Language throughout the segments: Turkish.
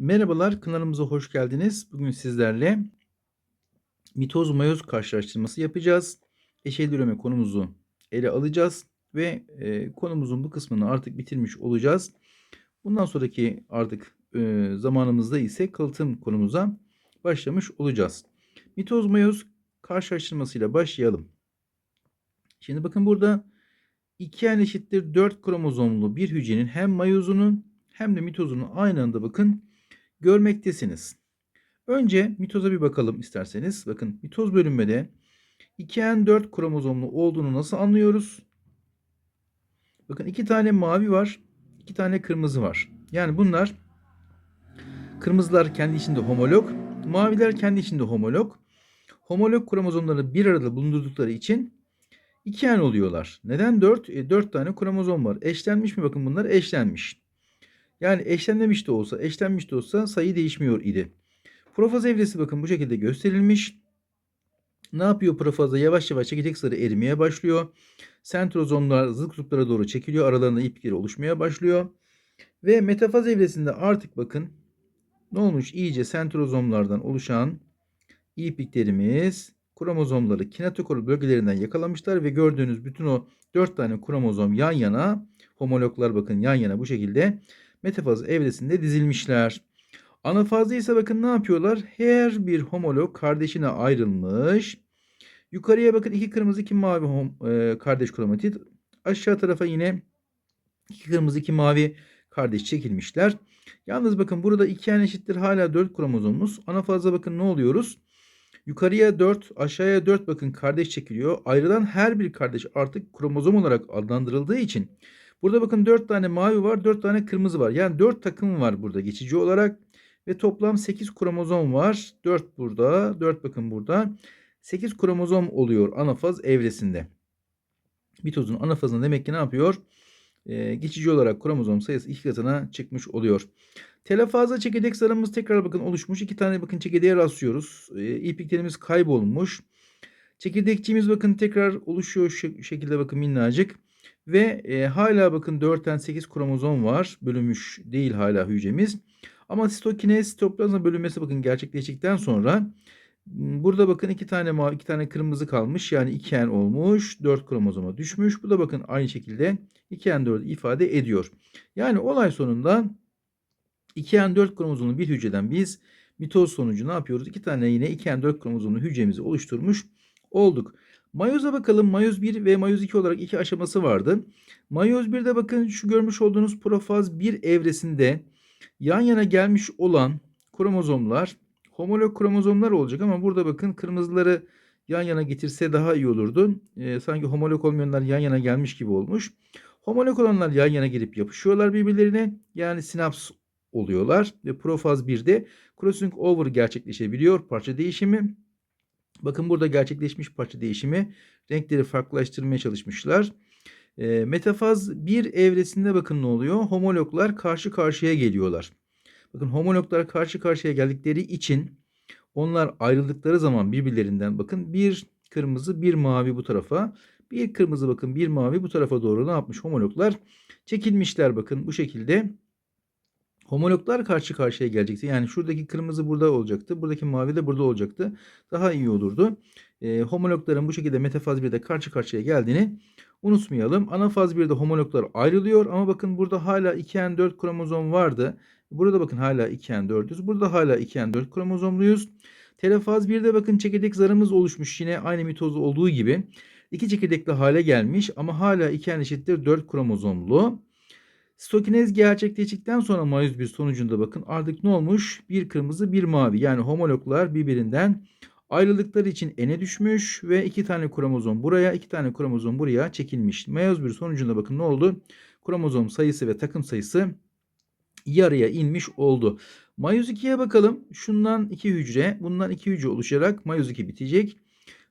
Merhabalar, kanalımıza hoş geldiniz. Bugün sizlerle mitoz mayoz karşılaştırması yapacağız. Eşeğli üreme konumuzu ele alacağız ve e, konumuzun bu kısmını artık bitirmiş olacağız. Bundan sonraki artık e, zamanımızda ise kalıtım konumuza başlamış olacağız. Mitoz mayoz karşılaştırmasıyla başlayalım. Şimdi bakın burada 2 n eşittir 4 kromozomlu bir hücrenin hem mayozunun hem de mitozunu aynı anda bakın görmektesiniz. Önce mitoza bir bakalım isterseniz. Bakın mitoz bölünmede 2N4 kromozomlu olduğunu nasıl anlıyoruz? Bakın iki tane mavi var, iki tane kırmızı var. Yani bunlar kırmızılar kendi içinde homolog, maviler kendi içinde homolog. Homolog kromozomları bir arada bulundurdukları için 2N oluyorlar. Neden 4? E, 4 tane kromozom var. Eşlenmiş mi? Bakın bunlar eşlenmiş. Yani eşlenmemiş de olsa, eşlenmiş de olsa sayı değişmiyor idi. Profaz evresi bakın bu şekilde gösterilmiş. Ne yapıyor profazda? Yavaş yavaş çekirdek zarı erimeye başlıyor. Sentrozomlar zıt kutuplara doğru çekiliyor. Aralarında iplikleri oluşmaya başlıyor. Ve metafaz evresinde artık bakın ne olmuş? İyice sentrozomlardan oluşan ipliklerimiz kromozomları kinetokor bölgelerinden yakalamışlar ve gördüğünüz bütün o 4 tane kromozom yan yana homologlar bakın yan yana bu şekilde metafaz evresinde dizilmişler. Anafazda ise bakın ne yapıyorlar? Her bir homolog kardeşine ayrılmış. Yukarıya bakın iki kırmızı iki mavi hom, e, kardeş kromatit. Aşağı tarafa yine iki kırmızı iki mavi kardeş çekilmişler. Yalnız bakın burada iki n eşittir hala 4 kromozomumuz. Anafazda bakın ne oluyoruz? Yukarıya 4, aşağıya 4 bakın kardeş çekiliyor. Ayrılan her bir kardeş artık kromozom olarak adlandırıldığı için Burada bakın 4 tane mavi var, 4 tane kırmızı var. Yani 4 takım var burada geçici olarak. Ve toplam 8 kromozom var. 4 burada, 4 bakın burada. 8 kromozom oluyor anafaz evresinde. Mitozun anafazında demek ki ne yapıyor? Ee, geçici olarak kromozom sayısı iki katına çıkmış oluyor. Telefazda çekirdek zarımız tekrar bakın oluşmuş. İki tane bakın çekirdeğe rastlıyoruz. Ee, ipliklerimiz kaybolmuş. Çekirdekçiğimiz bakın tekrar oluşuyor şu şekilde bakın minnacık. Ve e, hala bakın 4'ten 8 kromozom var. Bölünmüş değil hala hücremiz. Ama sitokinez sitoplazma bölünmesi bakın gerçekleştikten sonra burada bakın iki tane mavi iki tane kırmızı kalmış. Yani 2N olmuş. 4 kromozoma düşmüş. Bu da bakın aynı şekilde 2N4 ifade ediyor. Yani olay sonunda 2N4 kromozomlu bir hücreden biz mitoz sonucu ne yapıyoruz? İki tane yine 2N4 kromozomlu hücremizi oluşturmuş olduk. Mayoza bakalım. Mayoz 1 ve mayoz 2 olarak iki aşaması vardı. Mayoz 1'de bakın şu görmüş olduğunuz profaz 1 evresinde yan yana gelmiş olan kromozomlar homolog kromozomlar olacak ama burada bakın kırmızıları yan yana getirse daha iyi olurdu. Ee, sanki homolog olmayanlar yan yana gelmiş gibi olmuş. Homolog olanlar yan yana gelip yapışıyorlar birbirlerine. Yani sinaps oluyorlar ve profaz 1'de crossing over gerçekleşebiliyor. Parça değişimi Bakın burada gerçekleşmiş parça değişimi renkleri farklılaştırmaya çalışmışlar. E, metafaz bir evresinde bakın ne oluyor? Homologlar karşı karşıya geliyorlar. Bakın homologlar karşı karşıya geldikleri için onlar ayrıldıkları zaman birbirlerinden bakın bir kırmızı bir mavi bu tarafa bir kırmızı bakın bir mavi bu tarafa doğru ne yapmış homologlar çekilmişler bakın bu şekilde homologlar karşı karşıya gelecekti. Yani şuradaki kırmızı burada olacaktı. Buradaki mavi de burada olacaktı. Daha iyi olurdu. E, homologların bu şekilde metafaz 1'de karşı karşıya geldiğini unutmayalım. Anafaz 1'de homologlar ayrılıyor ama bakın burada hala 2N4 kromozom vardı. Burada bakın hala 2N4'üz. Burada hala 2N4 kromozomluyuz. Telefaz 1'de bakın çekirdek zarımız oluşmuş yine aynı mitozda olduğu gibi. İki çekirdekli hale gelmiş ama hala 2N eşittir 4 kromozomlu. Stokinez gerçekleştikten sonra mayüz bir sonucunda bakın artık ne olmuş? Bir kırmızı bir mavi yani homologlar birbirinden ayrıldıkları için ene düşmüş ve iki tane kromozom buraya iki tane kromozom buraya çekilmiş. Meyoz bir sonucunda bakın ne oldu? Kromozom sayısı ve takım sayısı yarıya inmiş oldu. Mayoz 2'ye bakalım. Şundan iki hücre, bundan iki hücre oluşarak mayoz 2 bitecek.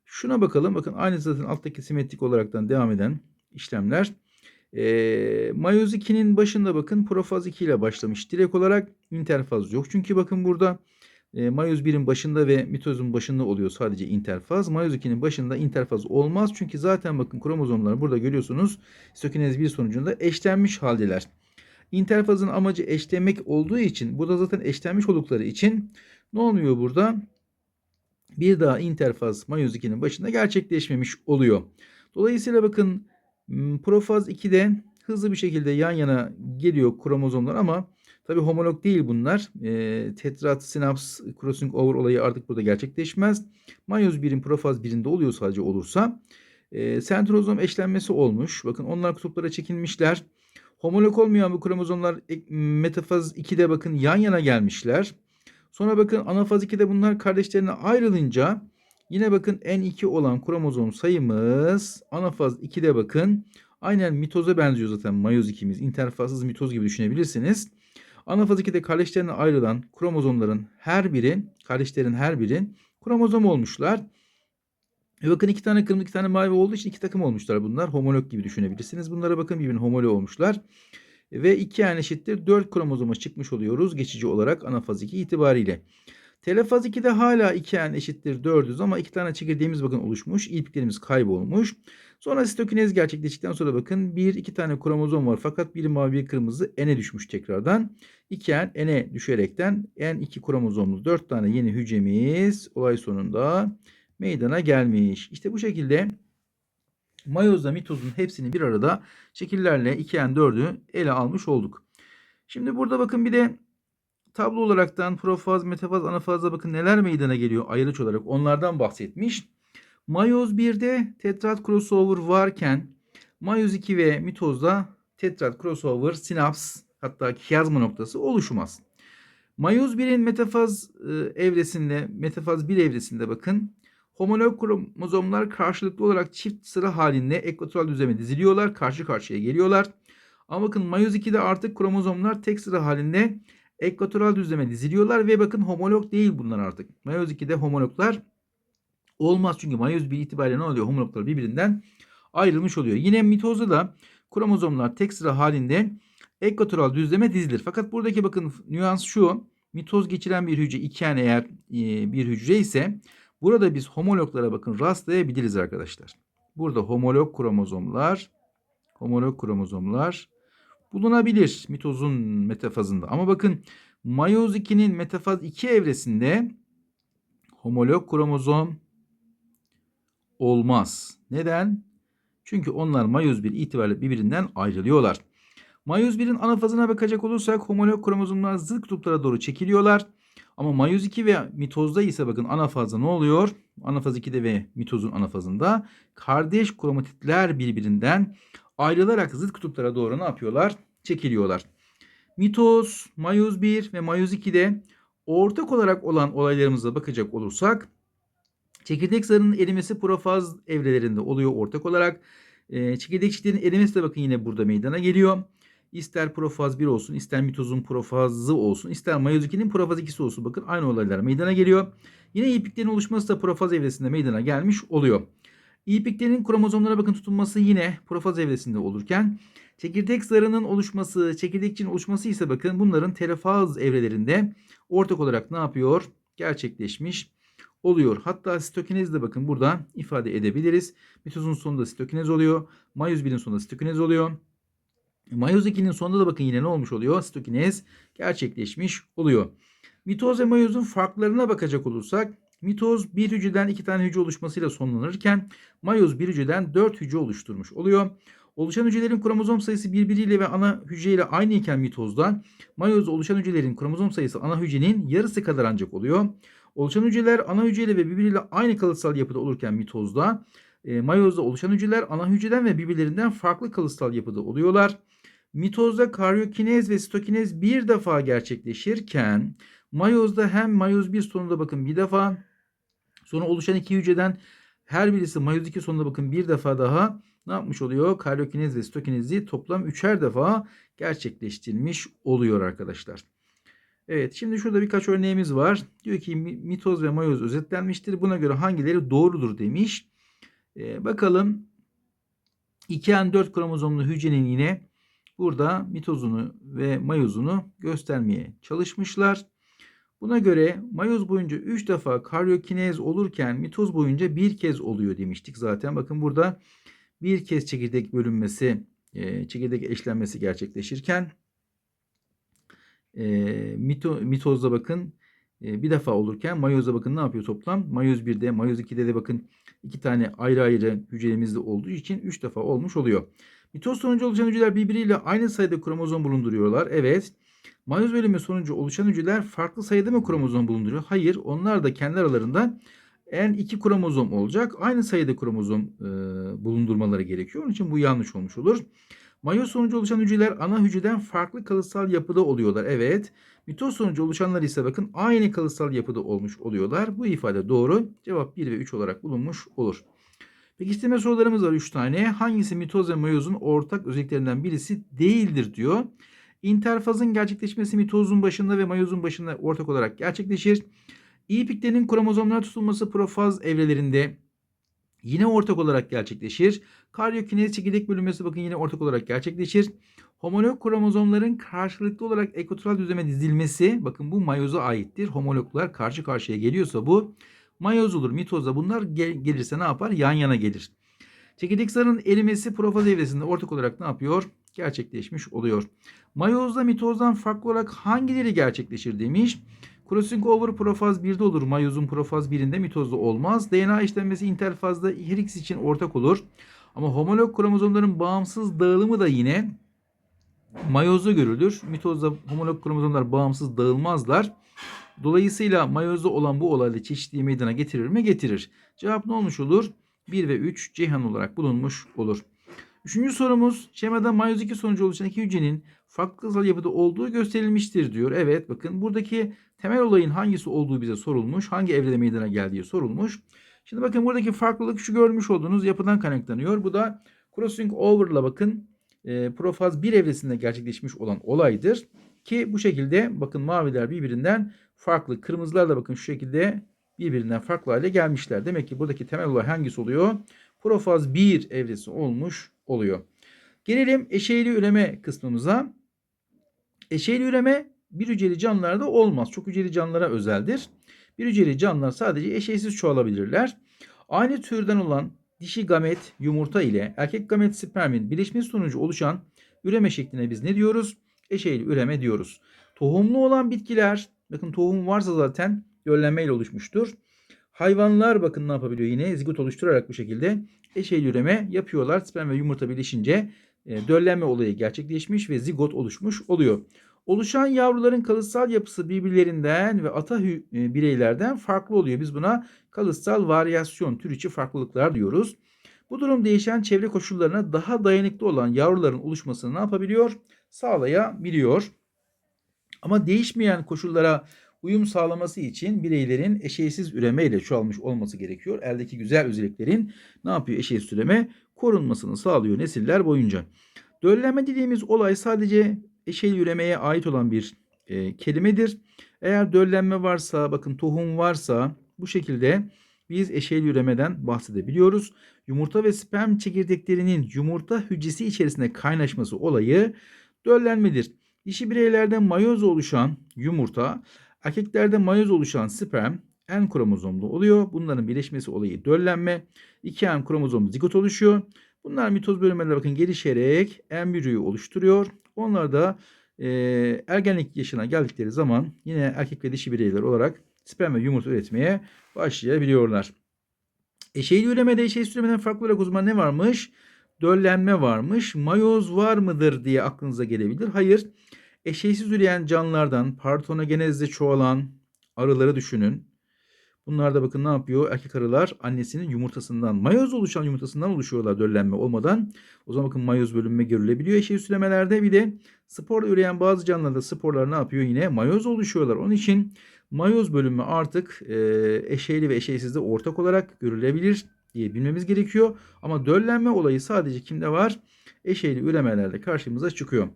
Şuna bakalım. Bakın aynı zaten alttaki simetrik olaraktan devam eden işlemler. E, mayoz 2'nin başında bakın profaz 2 ile başlamış. Direkt olarak interfaz yok. Çünkü bakın burada e, mayoz 1'in başında ve mitozun başında oluyor sadece interfaz. Mayoz 2'nin başında interfaz olmaz. Çünkü zaten bakın kromozomlar burada görüyorsunuz. Sitokinez 1 sonucunda eşlenmiş haldeler. interfazın amacı eşlemek olduğu için burada zaten eşlenmiş oldukları için ne olmuyor burada? Bir daha interfaz mayoz 2'nin başında gerçekleşmemiş oluyor. Dolayısıyla bakın profaz 2'de hızlı bir şekilde yan yana geliyor kromozomlar ama tabi homolog değil bunlar. E, tetrat sinaps crossing over olayı artık burada gerçekleşmez. Mayoz 1'in profaz 1'inde oluyor sadece olursa. E, sentrozom eşlenmesi olmuş. Bakın onlar kutuplara çekilmişler. Homolog olmayan bu kromozomlar metafaz 2'de bakın yan yana gelmişler. Sonra bakın anafaz 2'de bunlar kardeşlerine ayrılınca yine bakın N2 olan kromozom sayımız anafaz 2'de bakın aynen mitoza benziyor zaten mayoz 2'miz. İnterfazsız mitoz gibi düşünebilirsiniz. Anafaz 2'de kardeşlerine ayrılan kromozomların her biri, kardeşlerin her biri kromozom olmuşlar. E bakın iki tane kırmızı iki tane mavi olduğu için iki takım olmuşlar bunlar. Homolog gibi düşünebilirsiniz. Bunlara bakın birbirine homolog olmuşlar. Ve 2 n eşittir 4 kromozoma çıkmış oluyoruz geçici olarak anafaz 2 itibariyle. Telefaz 2'de hala 2 n eşittir 4'üz ama iki tane çekirdeğimiz bakın oluşmuş. İlpiklerimiz kaybolmuş. Sonra sitokinez gerçekleştikten sonra bakın 1 2 tane kromozom var fakat biri mavi bir kırmızı n'e düşmüş tekrardan. 2 n n'e düşerekten n2 kromozomlu 4 tane yeni hücremiz olay sonunda meydana gelmiş. İşte bu şekilde mayozla mitozun hepsini bir arada şekillerle 2n4'ü ele almış olduk. Şimdi burada bakın bir de tablo olaraktan profaz, metafaz, anafazda bakın neler meydana geliyor ayrıç olarak onlardan bahsetmiş. Mayoz 1'de tetrat crossover varken mayoz 2 ve mitozda tetrat crossover sinaps hatta kiyazma noktası oluşmaz. Mayoz 1'in metafaz e, evresinde, metafaz 1 evresinde bakın homolog kromozomlar karşılıklı olarak çift sıra halinde ekvatoral düzleme diziliyorlar. Karşı karşıya geliyorlar. Ama bakın mayoz 2'de artık kromozomlar tek sıra halinde ekvatoral düzleme diziliyorlar ve bakın homolog değil bunlar artık. Mayoz 2'de homologlar olmaz çünkü mayoz 1 itibariyle ne oluyor? Homologlar birbirinden ayrılmış oluyor. Yine mitozda da kromozomlar tek sıra halinde ekvatoral düzleme dizilir. Fakat buradaki bakın nüans şu. Mitoz geçiren bir hücre iken eğer e, bir hücre ise burada biz homologlara bakın rastlayabiliriz arkadaşlar. Burada homolog kromozomlar homolog kromozomlar bulunabilir mitozun metafazında. Ama bakın mayoz 2'nin metafaz 2 evresinde homolog kromozom olmaz. Neden? Çünkü onlar mayoz 1 itibariyle birbirinden ayrılıyorlar. Mayoz 1'in anafazına bakacak olursak homolog kromozomlar zıt kutuplara doğru çekiliyorlar. Ama mayoz 2 ve mitozda ise bakın anafazda ne oluyor? Anafaz 2'de ve mitozun anafazında kardeş kromatitler birbirinden ayrılarak zıt kutuplara doğru ne yapıyorlar? Çekiliyorlar. Mitoz, mayoz 1 ve mayoz 2'de ortak olarak olan olaylarımıza bakacak olursak çekirdek zarının erimesi profaz evrelerinde oluyor ortak olarak. E, çekirdek çiftlerin erimesi de bakın yine burada meydana geliyor. İster profaz 1 olsun, ister mitozun profazı olsun, ister mayoz 2'nin profaz 2'si olsun. Bakın aynı olaylar meydana geliyor. Yine ipiklerin oluşması da profaz evresinde meydana gelmiş oluyor. İpiklerin kromozomlara bakın tutunması yine profaz evresinde olurken çekirdek zarının oluşması, çekirdekçinin oluşması ise bakın bunların telefaz evrelerinde ortak olarak ne yapıyor? Gerçekleşmiş oluyor. Hatta sitokinez de bakın burada ifade edebiliriz. Mitozun sonunda sitokinez oluyor. Mayoz 1'in sonunda sitokinez oluyor. Mayoz 2'nin sonunda da bakın yine ne olmuş oluyor? Sitokinez gerçekleşmiş oluyor. Mitoz ve mayozun farklarına bakacak olursak mitoz bir hücreden iki tane hücre oluşmasıyla sonlanırken mayoz bir hücreden dört hücre oluşturmuş oluyor. Oluşan hücrelerin kromozom sayısı birbiriyle ve ana hücreyle aynı iken mitozda mayozda oluşan hücrelerin kromozom sayısı ana hücrenin yarısı kadar ancak oluyor. Oluşan hücreler ana hücreyle ve birbiriyle aynı kalıtsal yapıda olurken mitozda e, mayozda oluşan hücreler ana hücreden ve birbirlerinden farklı kalıtsal yapıda oluyorlar. Mitozda karyokinez ve sitokinez bir defa gerçekleşirken mayozda hem mayoz 1 sonunda bakın bir defa sonra oluşan iki hücreden her birisi mayoz 2 sonunda bakın bir defa daha ne yapmış oluyor? Karyokinez ve sitokinezi toplam üçer defa gerçekleştirilmiş oluyor arkadaşlar. Evet şimdi şurada birkaç örneğimiz var. Diyor ki mitoz ve mayoz özetlenmiştir. Buna göre hangileri doğrudur demiş. Ee, bakalım 2N4 kromozomlu hücrenin yine burada mitozunu ve mayozunu göstermeye çalışmışlar. Buna göre mayoz boyunca 3 defa karyokinez olurken mitoz boyunca bir kez oluyor demiştik zaten. Bakın burada bir kez çekirdek bölünmesi, çekirdek eşlenmesi gerçekleşirken e, mito, mitozda bakın e, bir defa olurken mayozda bakın ne yapıyor toplam? Mayoz 1'de, mayoz 2'de de bakın iki tane ayrı ayrı hücremizde olduğu için 3 defa olmuş oluyor. Mitoz sonucu oluşan hücreler birbiriyle aynı sayıda kromozom bulunduruyorlar. Evet. Mayoz bölümü sonucu oluşan hücreler farklı sayıda mı kromozom bulunduruyor? Hayır. Onlar da kendi aralarında en iki kromozom olacak. Aynı sayıda kromozom e, bulundurmaları gerekiyor. Onun için bu yanlış olmuş olur. Mayoz sonucu oluşan hücreler ana hücreden farklı kalıtsal yapıda oluyorlar. Evet. Mitoz sonucu oluşanlar ise bakın aynı kalıtsal yapıda olmuş oluyorlar. Bu ifade doğru. Cevap 1 ve 3 olarak bulunmuş olur. Pekiştirme sorularımız var 3 tane. Hangisi mitoz ve mayozun ortak özelliklerinden birisi değildir diyor. İnterfazın gerçekleşmesi mitozun başında ve mayozun başında ortak olarak gerçekleşir. İpiklerin kromozomlara tutulması profaz evrelerinde yine ortak olarak gerçekleşir. Karyokinez çekirdek bölünmesi bakın yine ortak olarak gerçekleşir. Homolog kromozomların karşılıklı olarak ekvatoral düzleme dizilmesi bakın bu mayoza aittir. Homologlar karşı karşıya geliyorsa bu mayoz olur. Mitozda bunlar gel- gelirse ne yapar? Yan yana gelir. Çekirdek zarın erimesi profaz evresinde ortak olarak ne yapıyor? Gerçekleşmiş oluyor. Mayozda mitozdan farklı olarak hangileri gerçekleşir demiş. Crossing over profaz 1'de olur. Mayozun profaz 1'inde mitozda olmaz. DNA işlenmesi interfazda her için ortak olur. Ama homolog kromozomların bağımsız dağılımı da yine mayozda görülür. Mitozda homolog kromozomlar bağımsız dağılmazlar. Dolayısıyla mayozda olan bu olayda çeşitliği meydana getirir mi? Getirir. Cevap ne olmuş olur? 1 ve 3 Ceyhan olarak bulunmuş olur. Üçüncü sorumuz şemada mayoz 2 sonucu oluşan iki hücrenin farklı kısal yapıda olduğu gösterilmiştir diyor. Evet bakın buradaki temel olayın hangisi olduğu bize sorulmuş. Hangi evrede meydana geldiği sorulmuş. Şimdi bakın buradaki farklılık şu görmüş olduğunuz yapıdan kaynaklanıyor. Bu da crossing over'la bakın e, profaz 1 evresinde gerçekleşmiş olan olaydır. Ki bu şekilde bakın maviler birbirinden farklı. Kırmızılar da bakın şu şekilde birbirinden farklı hale gelmişler. Demek ki buradaki temel olay hangisi oluyor? Profaz 1 evresi olmuş oluyor. Gelelim eşeğli üreme kısmımıza. Eşeğli üreme bir hücreli canlılarda olmaz. Çok hücreli canlılara özeldir. Bir hücreli canlılar sadece eşeğsiz çoğalabilirler. Aynı türden olan dişi gamet yumurta ile erkek gamet spermin birleşmesi sonucu oluşan üreme şekline biz ne diyoruz? Eşeğli üreme diyoruz. Tohumlu olan bitkiler, bakın tohum varsa zaten döllenmeyle oluşmuştur. Hayvanlar bakın ne yapabiliyor yine zigot oluşturarak bu şekilde eşeğli üreme yapıyorlar. Sperm ve yumurta birleşince e, döllenme olayı gerçekleşmiş ve zigot oluşmuş oluyor. Oluşan yavruların kalıtsal yapısı birbirlerinden ve ata e, bireylerden farklı oluyor. Biz buna kalıtsal varyasyon, tür içi farklılıklar diyoruz. Bu durum değişen çevre koşullarına daha dayanıklı olan yavruların oluşmasını ne yapabiliyor? Sağlayabiliyor. Ama değişmeyen koşullara uyum sağlaması için bireylerin eşeğsiz üreme ile çoğalmış olması gerekiyor. Eldeki güzel özelliklerin ne yapıyor eşeğsiz üreme? Korunmasını sağlıyor nesiller boyunca. Döllenme dediğimiz olay sadece eşeğli üremeye ait olan bir e, kelimedir. Eğer döllenme varsa, bakın tohum varsa bu şekilde biz eşeğli üremeden bahsedebiliyoruz. Yumurta ve sperm çekirdeklerinin yumurta hücresi içerisinde kaynaşması olayı döllenmedir. Dişi bireylerde mayoz oluşan yumurta, erkeklerde mayoz oluşan sperm en kromozomlu oluyor. Bunların birleşmesi olayı döllenme. 2 en kromozom zigot oluşuyor. Bunlar mitoz bölünmeleri bakın gelişerek embriyoyu oluşturuyor. Onlar da e, ergenlik yaşına geldikleri zaman yine erkek ve dişi bireyler olarak sperm ve yumurta üretmeye başlayabiliyorlar. Eşeğli üremede eşeğsiz üremeden farklı olarak o zaman ne varmış? Döllenme varmış. Mayoz var mıdır diye aklınıza gelebilir. Hayır. Eşeğsiz üreyen canlılardan partonogenezde çoğalan arıları düşünün. Bunlar da bakın ne yapıyor? Erkek arılar annesinin yumurtasından, mayoz oluşan yumurtasından oluşuyorlar döllenme olmadan. O zaman bakın mayoz bölünme görülebiliyor eşeğsiz üremelerde. Bir de spor üreyen bazı canlılarda sporlar ne yapıyor? Yine mayoz oluşuyorlar. Onun için mayoz bölünme artık e, eşeğli ve eşeğsizde ortak olarak görülebilir diye bilmemiz gerekiyor. Ama döllenme olayı sadece kimde var? Eşeğli üremelerde karşımıza çıkıyor.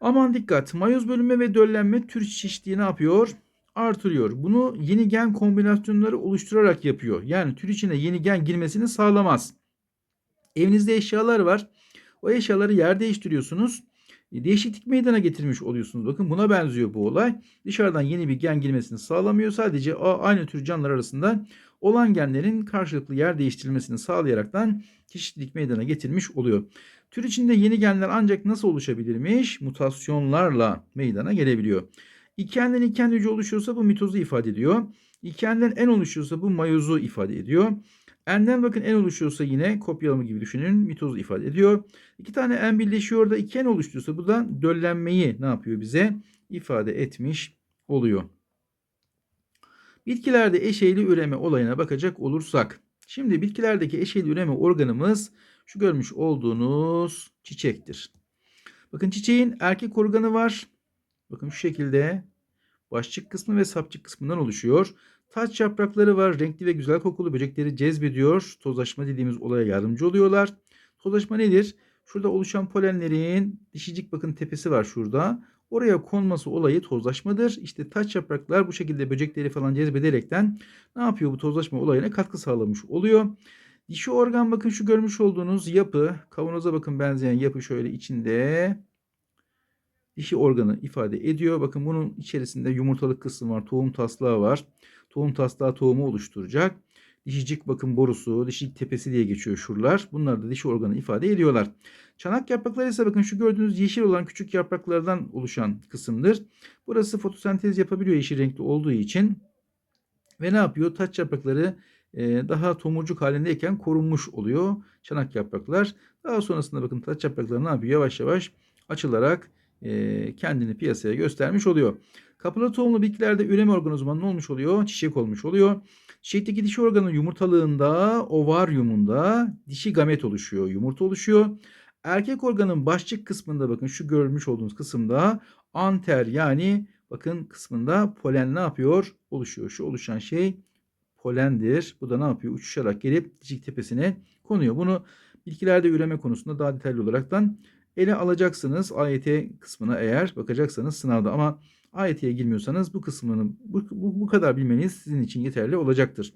Aman dikkat. Mayoz bölünme ve döllenme tür çeşitliği ne yapıyor? Artırıyor. Bunu yeni gen kombinasyonları oluşturarak yapıyor. Yani tür içine yeni gen girmesini sağlamaz. Evinizde eşyalar var. O eşyaları yer değiştiriyorsunuz. E, Değişiklik meydana getirmiş oluyorsunuz. Bakın buna benziyor bu olay. Dışarıdan yeni bir gen girmesini sağlamıyor. Sadece aynı tür canlılar arasında olan genlerin karşılıklı yer değiştirilmesini sağlayaraktan çeşitlilik meydana getirmiş oluyor. Tür içinde yeni genler ancak nasıl oluşabilirmiş? Mutasyonlarla meydana gelebiliyor. İki N'den iki hücre oluşuyorsa bu mitozu ifade ediyor. İki N'den en oluşuyorsa bu mayozu ifade ediyor. N'den bakın N oluşuyorsa yine kopyalama gibi düşünün mitozu ifade ediyor. İki tane N birleşiyor da iki N oluşturuyorsa bu da döllenmeyi ne yapıyor bize? ifade etmiş oluyor. Bitkilerde eşeyli üreme olayına bakacak olursak. Şimdi bitkilerdeki eşeyli üreme organımız şu görmüş olduğunuz çiçektir. Bakın çiçeğin erkek organı var. Bakın şu şekilde başçık kısmı ve sapçık kısmından oluşuyor. Taç yaprakları var. Renkli ve güzel kokulu böcekleri cezbediyor. Tozlaşma dediğimiz olaya yardımcı oluyorlar. Tozlaşma nedir? Şurada oluşan polenlerin dişicik bakın tepesi var şurada. Oraya konması olayı tozlaşmadır. İşte taç yapraklar bu şekilde böcekleri falan cezbederekten ne yapıyor bu tozlaşma olayına katkı sağlamış oluyor. Dişi organ bakın şu görmüş olduğunuz yapı. Kavanoza bakın benzeyen yapı şöyle içinde dişi organı ifade ediyor. Bakın bunun içerisinde yumurtalık kısmı var. Tohum taslağı var. Tohum taslağı tohumu oluşturacak. Dişicik bakın borusu, dişicik tepesi diye geçiyor şuralar. Bunlar da dişi organı ifade ediyorlar. Çanak yaprakları ise bakın şu gördüğünüz yeşil olan küçük yapraklardan oluşan kısımdır. Burası fotosentez yapabiliyor yeşil renkli olduğu için. Ve ne yapıyor? Taç yaprakları daha tomurcuk halindeyken korunmuş oluyor. Çanak yapraklar. Daha sonrasında bakın taç yaprakları ne yapıyor? Yavaş yavaş açılarak e, kendini piyasaya göstermiş oluyor. Kapılı tohumlu bitkilerde üreme organizmanı ne olmuş oluyor? Çiçek olmuş oluyor. Çiçekteki dişi organın yumurtalığında, ovaryumunda dişi gamet oluşuyor, yumurta oluşuyor. Erkek organın başçık kısmında bakın şu görmüş olduğunuz kısımda anter yani bakın kısmında polen ne yapıyor? Oluşuyor. Şu oluşan şey polendir. Bu da ne yapıyor? Uçuşarak gelip dişik tepesine konuyor. Bunu bitkilerde üreme konusunda daha detaylı olaraktan ele alacaksınız. AYT kısmına eğer bakacaksanız sınavda ama AYT'ye girmiyorsanız bu kısmını bu, bu, bu kadar bilmeniz sizin için yeterli olacaktır.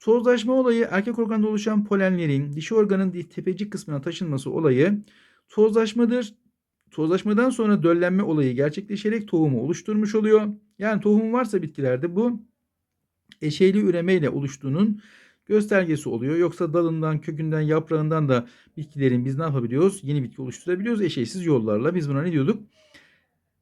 Tozlaşma olayı erkek organda oluşan polenlerin dişi organın tepecik kısmına taşınması olayı tozlaşmadır. Tozlaşmadan sonra döllenme olayı gerçekleşerek tohumu oluşturmuş oluyor. Yani tohum varsa bitkilerde bu eşeyli üremeyle oluştuğunun göstergesi oluyor. Yoksa dalından, kökünden, yaprağından da bitkilerin biz ne yapabiliyoruz? Yeni bitki oluşturabiliyoruz eşeysiz yollarla. Biz buna ne diyorduk?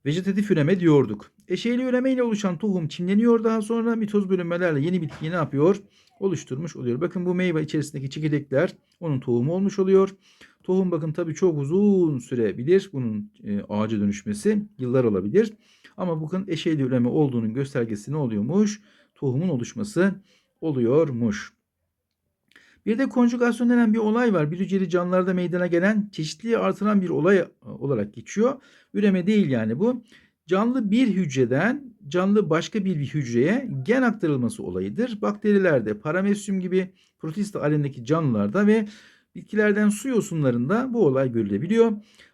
Vejetatif üreme diyorduk. Eşeyli üreme ile oluşan tohum çimleniyor daha sonra mitoz bölünmelerle yeni bitkiyi ne yapıyor? Oluşturmuş oluyor. Bakın bu meyve içerisindeki çekirdekler onun tohumu olmuş oluyor. Tohum bakın tabii çok uzun sürebilir. Bunun e, ağaca dönüşmesi yıllar olabilir. Ama bakın eşeyli üreme olduğunun göstergesi ne oluyormuş? Tohumun oluşması oluyormuş. Bir de konjugasyon denen bir olay var. Bir hücreli canlılarda meydana gelen çeşitliliği artıran bir olay e, olarak geçiyor. Üreme değil yani bu. Canlı bir hücreden canlı başka bir hücreye gen aktarılması olayıdır. Bakterilerde, paramesyum gibi protista alemindeki canlılarda ve bitkilerden su yosunlarında bu olay görülebiliyor.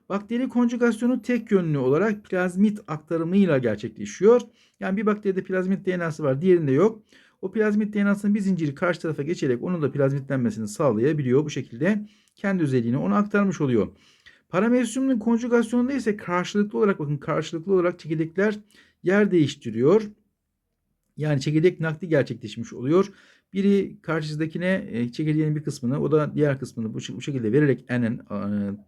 Bakteri konjugasyonu tek yönlü olarak plazmit aktarımıyla gerçekleşiyor. Yani bir bakteride plazmit DNA'sı var, diğerinde yok. O plazmit DNA'sının bir zinciri karşı tarafa geçerek onun da plazmitlenmesini sağlayabiliyor. Bu şekilde kendi özelliğini ona aktarmış oluyor. Paramesyumun konjugasyonunda ise karşılıklı olarak bakın karşılıklı olarak çekirdekler yer değiştiriyor. Yani çekirdek nakli gerçekleşmiş oluyor. Biri karşısındakine e, çekirdeğin bir kısmını o da diğer kısmını bu, şekilde vererek n'en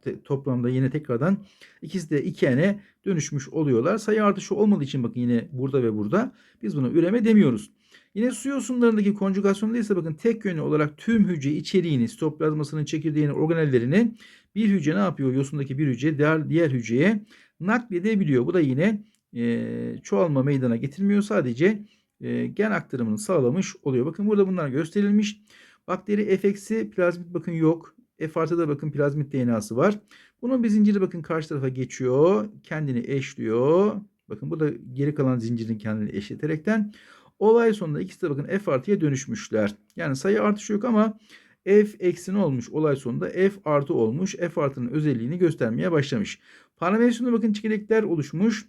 e, toplamda yine tekrardan ikisi de 2n'e dönüşmüş oluyorlar. Sayı artışı olmadığı için bakın yine burada ve burada biz buna üreme demiyoruz. Yine su yosunlarındaki konjugasyonda ise bakın tek yönlü olarak tüm hücre içeriğini, sitoplazmasının çekirdeğini, organellerini bir hücre ne yapıyor? Yosundaki bir hücre diğer, diğer hücreye nakledebiliyor. Bu da yine e, çoğalma meydana getirmiyor. Sadece e, gen aktarımını sağlamış oluyor. Bakın burada bunlar gösterilmiş. Bakteri F plazmit bakın yok. F artıda bakın plazmit DNA'sı var. Bunun bir zinciri bakın karşı tarafa geçiyor. Kendini eşliyor. Bakın bu da geri kalan zincirin kendini eşleterekten olay sonunda ikisi de bakın F artıya dönüşmüşler. Yani sayı artışı yok ama F eksi olmuş olay sonunda F artı olmuş. F artının özelliğini göstermeye başlamış. Paramesyonda bakın çekirdekler oluşmuş.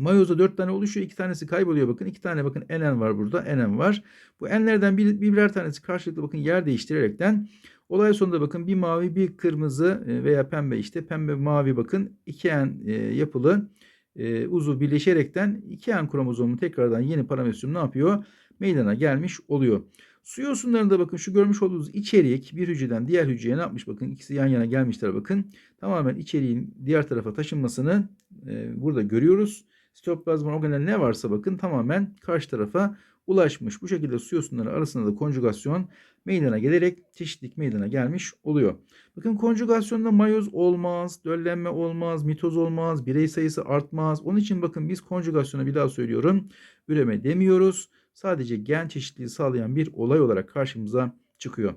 Mayozda 4 tane oluşuyor. 2 tanesi kayboluyor bakın. 2 tane bakın NN var burada. NN var. Bu N'lerden bir, bir birer tanesi karşılıklı bakın yer değiştirerekten olay sonunda bakın bir mavi bir kırmızı e, veya pembe işte pembe mavi bakın 2 N e, yapılı e, uzuv birleşerekten 2 N kromozomu tekrardan yeni paramesyum ne yapıyor? Meydana gelmiş oluyor. Su yosunlarında bakın şu görmüş olduğunuz içerik bir hücreden diğer hücreye ne yapmış bakın ikisi yan yana gelmişler bakın. Tamamen içeriğin diğer tarafa taşınmasını e, burada görüyoruz. Sitoplazma organel ne varsa bakın tamamen karşı tarafa ulaşmış. Bu şekilde su yosunları arasında da konjugasyon meydana gelerek çeşitlilik meydana gelmiş oluyor. Bakın konjugasyonda mayoz olmaz, döllenme olmaz, mitoz olmaz, birey sayısı artmaz. Onun için bakın biz konjugasyona bir daha söylüyorum. Üreme demiyoruz. Sadece gen çeşitliliği sağlayan bir olay olarak karşımıza çıkıyor.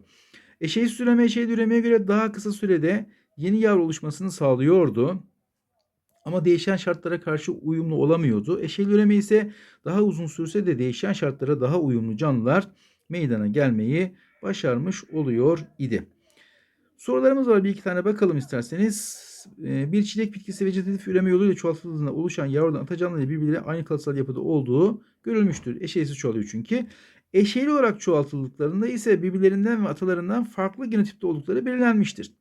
Eşeğsiz üreme eşeğli üremeye göre daha kısa sürede yeni yavru oluşmasını sağlıyordu. Ama değişen şartlara karşı uyumlu olamıyordu. Eşeğli üreme ise daha uzun sürse de değişen şartlara daha uyumlu canlılar meydana gelmeyi başarmış oluyor idi. Sorularımız var bir iki tane bakalım isterseniz. Ee, Bir çilek bitkisi vejetatif üreme yoluyla çoğaltıldığında oluşan yavrudan ata canlıları birbirleriyle aynı kalıtsal yapıda olduğu görülmüştür. Eşeğsiz çoğalıyor çünkü. Eşeğli olarak çoğaltıldıklarında ise birbirlerinden ve atalarından farklı genotipte oldukları belirlenmiştir.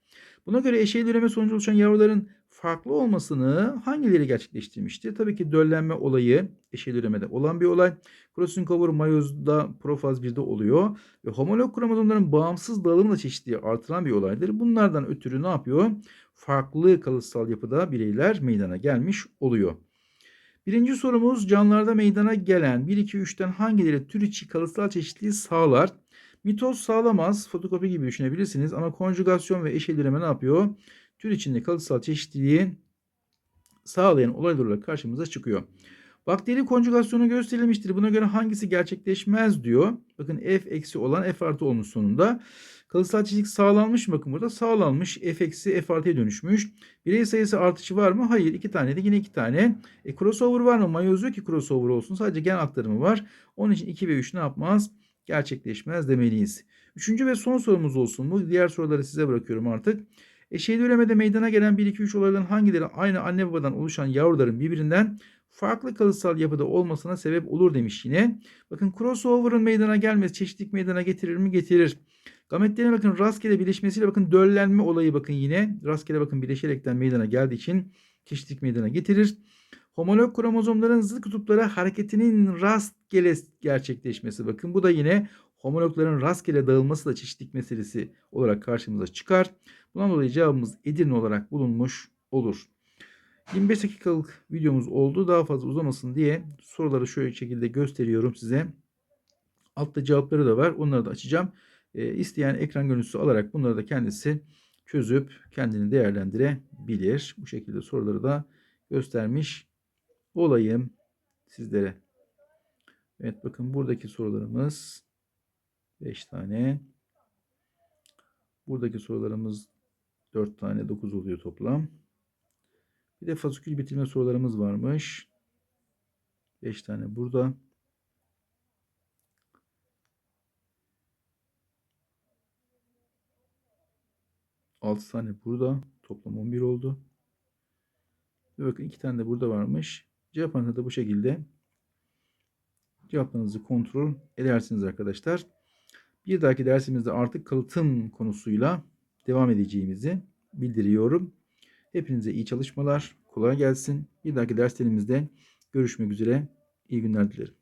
Buna göre eşeğli üreme sonucu oluşan yavruların farklı olmasını hangileri gerçekleştirmiştir? Tabii ki döllenme olayı eşeğli üremede olan bir olay. Crossing over mayozda profaz 1'de oluyor. Ve homolog kromozomların bağımsız dağılımla çeşitliliği artıran bir olaydır. Bunlardan ötürü ne yapıyor? Farklı kalıtsal yapıda bireyler meydana gelmiş oluyor. Birinci sorumuz canlılarda meydana gelen 1, 2, 3'ten hangileri tür içi kalıtsal çeşitliliği sağlar? Mitoz sağlamaz. Fotokopi gibi düşünebilirsiniz. Ama konjugasyon ve eşel üreme ne yapıyor? Tür içinde kalıtsal çeşitliliği sağlayan olaylar olarak karşımıza çıkıyor. Bakteri konjugasyonu gösterilmiştir. Buna göre hangisi gerçekleşmez diyor. Bakın F eksi olan F artı olmuş sonunda. Kalıtsal çeşitlilik sağlanmış mı? Bakın burada sağlanmış. F eksi F artıya dönüşmüş. Birey sayısı artışı var mı? Hayır. iki tane de yine iki tane. E crossover var mı? Mayoz yok ki crossover olsun. Sadece gen aktarımı var. Onun için 2 ve 3 ne yapmaz? Gerçekleşmez demeliyiz. Üçüncü ve son sorumuz olsun bu. Diğer soruları size bırakıyorum artık. Eşeğli üremede meydana gelen 1, 2, 3 olayların hangileri aynı anne babadan oluşan yavruların birbirinden farklı kalıtsal yapıda olmasına sebep olur demiş yine. Bakın crossover'ın meydana gelmesi çeşitlilik meydana getirir mi? Getirir. Gametlerine bakın rastgele birleşmesiyle bakın döllenme olayı bakın yine rastgele bakın birleşerekten meydana geldiği için çeşitlilik meydana getirir. Homolog kromozomların zıt kutuplara hareketinin rastgele gerçekleşmesi bakın bu da yine homologların rastgele dağılması da çeşitlilik meselesi olarak karşımıza çıkar. Bundan dolayı cevabımız Edirne olarak bulunmuş olur. 25 dakikalık videomuz oldu. Daha fazla uzamasın diye soruları şöyle şekilde gösteriyorum size. Altta cevapları da var. Onları da açacağım. E, isteyen ekran görüntüsü alarak bunları da kendisi çözüp kendini değerlendirebilir. Bu şekilde soruları da göstermiş olayım sizlere. Evet bakın buradaki sorularımız 5 tane. Buradaki sorularımız 4 tane 9 oluyor toplam. Bir de fasikül bitirme sorularımız varmış. 5 tane burada. Altı tane burada. Toplam 11 oldu. Ve bakın iki tane de burada varmış. Cevaplarınızı da bu şekilde cevaplarınızı kontrol edersiniz arkadaşlar. Bir dahaki dersimizde artık kalıtım konusuyla devam edeceğimizi bildiriyorum. Hepinize iyi çalışmalar, kolay gelsin. Bir dahaki derslerimizde görüşmek üzere. İyi günler dilerim.